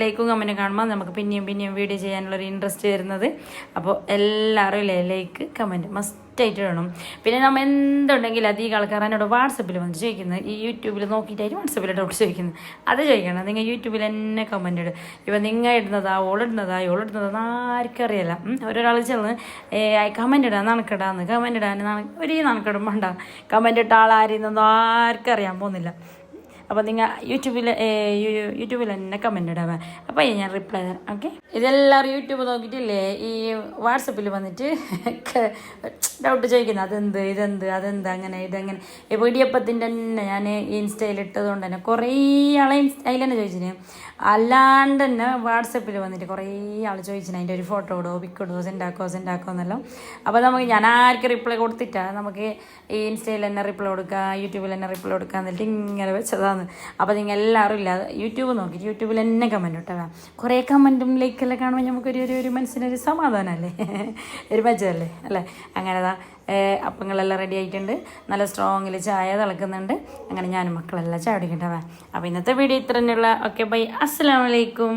Speaker 1: ലൈക്കും കമന്റും കാണുമ്പോൾ നമുക്ക് പിന്നെയും പിന്നെയും വീഡിയോ ചെയ്യാനുള്ളൊരു ഇൻട്രസ്റ്റ് വരുന്നത്. അപ്പോൾ എല്ലാവരും ഇല്ലേ ലൈക്ക് കമന്റ് മസ്റ്റായിട്ട് വേണം പിന്നെ നമ്മൾ എന്തുണ്ടെങ്കിലും അധികം ആൾക്കാർ എന്നോട് വാട്സപ്പിൽ വന്ന് ചോദിക്കുന്നത്. ഈ യൂട്യൂബിൽ നോക്കിയിട്ടായിരിക്കും വാട്സപ്പിൽ ഡൗട്ട് ചോദിക്കുന്നത്. അത് ചോദിക്കണം. നിങ്ങൾ യൂട്യൂബിൽ എന്നെ കമന്റ് ഇടും. ഇപ്പം നിങ്ങൾ ഇടുന്നതാ ഓളിടുന്നതാ ഓളിടുന്നതാ ആർക്കും അറിയില്ല. ഒരാൾ ചെന്ന് കമന്റ് ഇടാൻ നണക്കിടാന്ന് കമന്റ് ഇടാൻ ഒരു നണക്കിടും വേണ്ട. കമന്റ് ഇട്ട ആൾ ആർക്കും അറിയാൻ പോകുന്നില്ല. അപ്പോൾ നിങ്ങൾ യൂട്യൂബിൽ യൂട്യൂബിൽ തന്നെ കമന്റ് ഇടാൻ അപ്പോൾ ഞാൻ റിപ്ലൈ തരാം ഓക്കെ ഇതെല്ലാവരും യൂട്യൂബ് നോക്കിയിട്ടില്ലേ? ഈ വാട്സപ്പിൽ വന്നിട്ട് ഡൗട്ട് ചോദിക്കുന്നത് അതെന്ത് ഇതെന്ത് അതെന്ത് അങ്ങനെ ഇതങ്ങനെ? ഇപ്പോൾ ഇടിയപ്പത്തിന്റെ തന്നെ ഞാൻ ഇൻസ്റ്റയിൽ ഇട്ടതുകൊണ്ട് തന്നെ കുറേ ആളെ ഇൻസ്റ്റ അതിൽ തന്നെ ചോദിച്ചിന്. അല്ലാണ്ട് തന്നെ വാട്സപ്പിൽ വന്നിട്ട് കുറേ ആൾ ചോദിച്ചിന് അതിന്റെ ഒരു ഫോട്ടോ ഇടുമോ പിക്ക് ഇടുമോ സെൻഡാക്കോ സെൻഡാക്കോ എന്നെല്ലാം. അപ്പോൾ നമുക്ക് ഞാൻ ആർക്കും റിപ്ലൈ കൊടുത്തിട്ടാണ് നമുക്ക് ഈ ഇൻസ്റ്റയിൽ തന്നെ റിപ്ലൈ കൊടുക്കുക യൂട്യൂബിൽ തന്നെ റിപ്ലൈ കൊടുക്കുക എന്നിട്ട് ഇങ്ങനെ വെച്ചതാണ്. അപ്പോൾ നിങ്ങൾ എല്ലാവരും ഇല്ല യൂട്യൂബ് നോക്കി യൂട്യൂബിൽ തന്നെ കമന്റ് ഇട്ടാ കുറേ കമന്റും ലൈക്കെല്ലാം കാണുമ്പോൾ നമുക്കൊരു ഒരു ഒരു മനസ്സിനൊരു സമാധാനമല്ലേ ഒരു മജ്ജല്ലേ അല്ലേ? അങ്ങനെ അപ്പങ്ങളെല്ലാം റെഡി ആയിട്ടുണ്ട്. നല്ല സ്ട്രോങ്ങിൽ ചായ തിളക്കുന്നുണ്ട്. അങ്ങനെ ഞാനും മക്കളെല്ലാം ചാടിക്കട്ടെ അപ്പോൾ ഇന്നത്തെ വീഡിയോ ഇത്ര തന്നെയുള്ള ഓക്കെ ബൈ അസ്സലാമലൈക്കും